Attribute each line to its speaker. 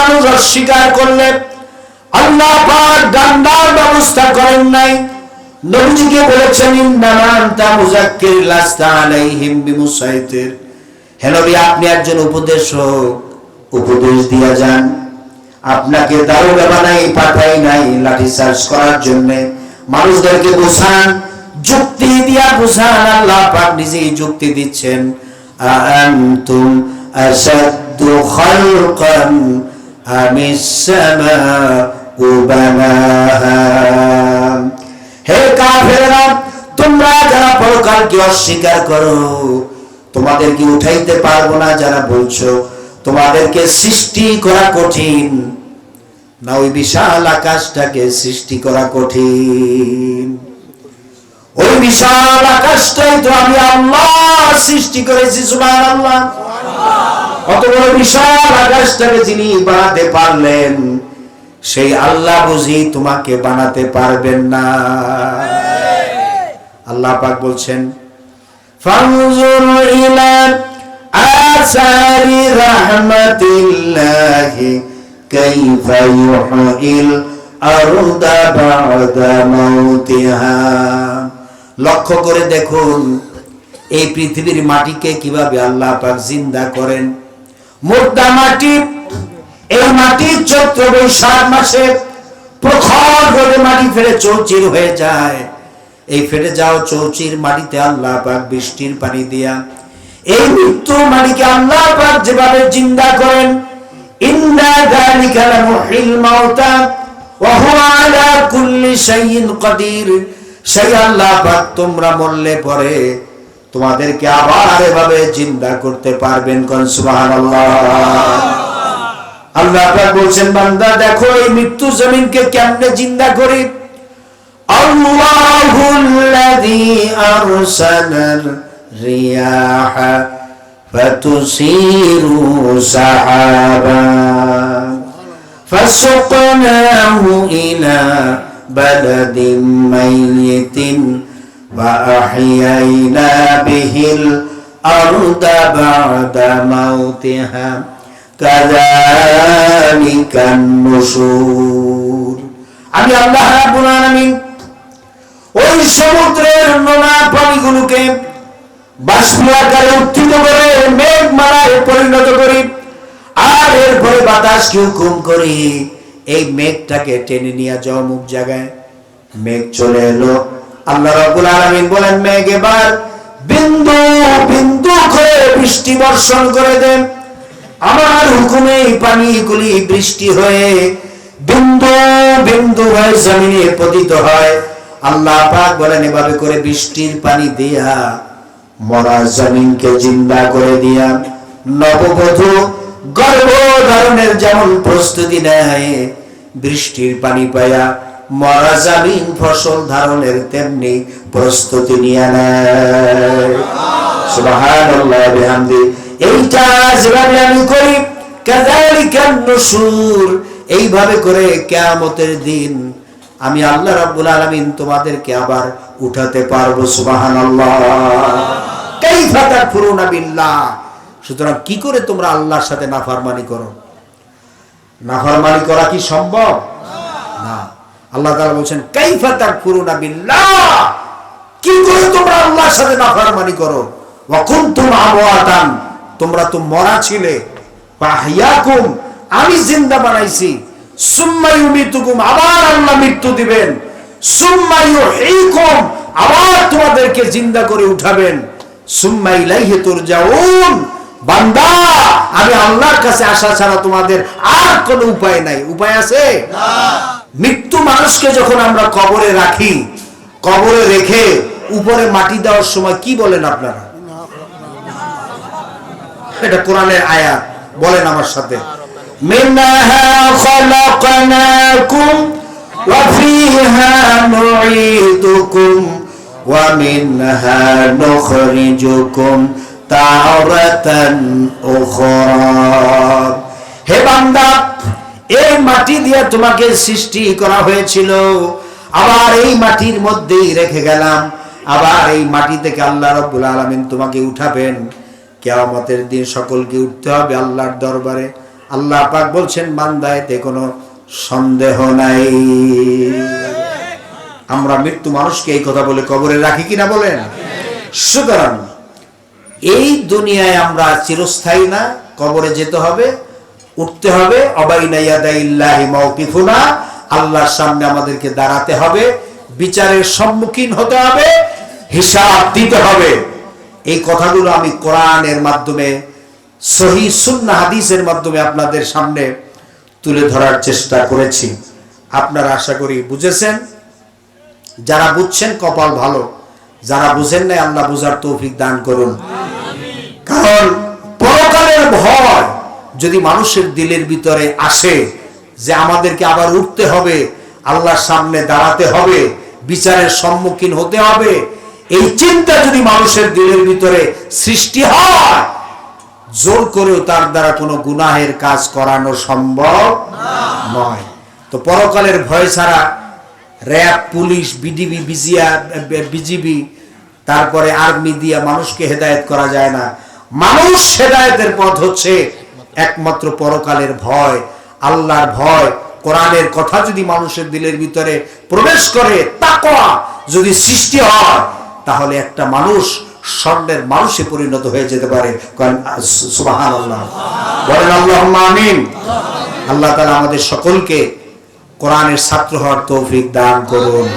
Speaker 1: মানুষ অস্বীকার করলে আল্লাহ ডান্ডার ব্যবস্থা করেন নাই। নবীজিকে বলেছেন মুজাক্কির লাস্তা আপনি একজন উপদেশ দিয়া যান। আপনাকে পাঠাই নাই, লাঠি চার্জ করার মানুষদেরকে বোঝান, যুক্তি দিয়া বোঝান, আল্লাহ পাক নিজেই যুক্তি দিচ্ছেন। আনতুম খালকান বানাহা হে কাফেররা, তোমরা যারা পরকালকে অস্বীকার করো, তোমাদেরকে উঠাইতে পারব না যারা বলছো, তোমাদেরকে সৃষ্টি করা কঠিন। না, ওই বিশাল আকাশটাকে সৃষ্টি করা কঠিন। ওই বিশাল আকাশটাই তো আমি আল্লাহ সৃষ্টি করেছি, সুবহানাল্লাহ। অত বড় বিশাল আকাশটাকে যিনি বানাতে পারলেন, সেই আল্লাহ বুঝি তোমাকে বানাতে পারবেন না। আল্লাহ পাক বলছেন লক্ষ্য করে দেখুন এই পৃথিবীর মাটিকে কীভাবে আল্লাহ পাক জিন্দা করেন? মুর্দা মাটি, এই মাটি চৈত্র বৈশাখ মাসে প্রখর রোদে মাটি ফেলে চৌচির হয়ে যায়। এই ফেটে যাও চৌচির মাটিতে আল্লাহ পাক বৃষ্টির পানি দিয়া এই মৃত্যু মাটিকে আল্লাহ পাক যেভাবে জিন্দা করেন, ইন্না যালিকা লামুহিল মাউতা, ওয়া কুল্লি সেই আল্লাহ পাক তোমরা মরলে পরে তোমাদেরকে আবার এভাবে জিন্দা করতে পারবেন কোন সুবহানাল্লাহ আল্লাহ পাক বলছেন বান্দা দেখো এই মৃত্যু জমিনকে কেমনে জিন্দা করি আল্লাহুল্লাযী আরসালার রিয়াহা ফাতুসিরু সাহাবা فسقناه إلى بلد ميت وأحيينا به الأرض بعد موتها كذلك النشور আমি আল্লাহ রাব্বুল আলামিন ওই সমুদ্রের নোনা পানিগুলোকে বাষ্প আকারে উত্থিত করে মেঘ মালায় পরিণত করি আর এরপরে বাতাসকে হুকুম করি এই মেঘটাকে টেনে নিয়ে যাও মুখ জায়গায় মেঘ চলে এলো আল্লাহ রাব্বুল আলামিন বলেন মেঘ এবার বিন্দু বিন্দু করে বৃষ্টি বর্ষণ করে দেন। আমার হুকুমে পানিগুলি বৃষ্টি হয়ে বিন্দু বিন্দু হয়ে জমিনে পতিত হয়। আল্লাহ পাক বলেন, এভাবে করে বৃষ্টির পানি দিয়া, মরা জমিনকে জিন্দা করে দিয়া, নববধূ গর্ভধারণের যেমন প্রস্তুতি নেয়, বৃষ্টির পানি পায়া মরা জমিন ফসল ধারণের তেমনি প্রস্তুতি নিয়ে নেয়। এইটা যেভাবে আমি করি এইভাবে করে কিয়ামতের দিন আমি আল্লাহ রাব্বুল আলামিন তোমাদেরকে আবার উঠাতে পারব, সুবহানাল্লাহ। কাইফা তাকফুরুনা বিল্লাহ। সুতরাং কি করে তোমরা আল্লাহর সাথে নাফরমানি করো? নাফরমানি করা কি সম্ভব? না। আল্লাহ তাআলা বলছেন, কাইফা কি করে তোমরা আল্লাহর সাথে নাফরমানি করো? তোমরা তো মরা ছিলে। আমি জিন্দা বানাইছি। আবার আল্লাহ মৃত্যু দিবেন। আবার তোমাদেরকে জিন্দা করে উঠাবেন। বান্দা, আমি আল্লাহর কাছে আসা ছাড়া তোমাদের আর কোনো উপায় নাই। উপায় আছে? মৃত্যু মানুষকে যখন আমরা কবরে রাখি, কবরে রেখে উপরে মাটি দেওয়ার সময় কি বলেন আপনারা? এটা কোরআনের আয়াত বলেন আমার সাথে। খলাকনাকুম এই মাটি দিয়ে তোমাকে সৃষ্টি করা হয়েছিল। আবার এই মাটির মধ্যেই রেখে গেলাম। আবার এই মাটি থেকে আল্লাহ রব্বুল আলামিন তোমাকে উঠাবেন। কেয়ামতের দিন সকলকে উঠতে হবে আল্লাহর দরবারে। আল্লাহ পাক বলছেন বান্দায়তে কোনো সন্দেহ নাই। আমরা মৃত্যু মানুষকে এই কথা বলে কবরে রাখি কিনা বলেন? সুতরাং এই দুনিয়ায় আমরা চিরস্থায়ী না, কবরে যেতে হবে। উঠতে হবে। অবাইনাইয়াদাইল্লাহি মাওকিফুনা, আল্লাহর সামনে আমাদেরকে দাঁড়াতে হবে। বিচারের সম্মুখীন হতে হবে, হিসাব দিতে হবে। এই কথাগুলো আমি কোরআনের মাধ্যমে, সহি সুন্না হাদিসের মাধ্যমে আপনাদের সামনে তুলে ধরার চেষ্টা করেছি। আপনারা আশা করি বুঝেছেন। যারা বুঝছেন, কপাল ভালো। যারা বুঝেন নাই, আল্লাহ বুঝার তৌফিক দান করুন। কারণ পরকালের ভয় যদি মানুষের দিলের ভিতরে আসে যে আমাদেরকে আবার উঠতে হবে, আল্লাহর সামনে দাঁড়াতে হবে, বিচারের সম্মুখীন হতে হবে, এই চিন্তা যদি মানুষের দিলের ভিতরে সৃষ্টি হয়, জোর করেও তার দ্বারা কোনো গুনাহের কাজ করানো সম্ভব নয়। তো পরকালের ভয় ছাড়া র্যাব, পুলিশ, বিডিবি, বিজিয়া, বিজিবি, তারপরে আর্মি দিয়া মানুষকে হেদায়েত করা যায় না। মানুষ হেদায়েতের পথ হচ্ছে একমাত্র পরকালের ভয়, আল্লাহর ভয়। কোরআনের কথা যদি মানুষের দিলের ভিতরে প্রবেশ করে, তাকওয়া যদি সৃষ্টি হয়, তাহলে একটা মানুষ স্বর্ণের মানুষে পরিণত হয়ে যেতে পারে। সুবাহান আল্লাহ বলেন আল্লাহ আমিন। আল্লাহ তালা আমাদের সকলকে কোরআনের ছাত্র হওয়ার তৌফিক দান করুন।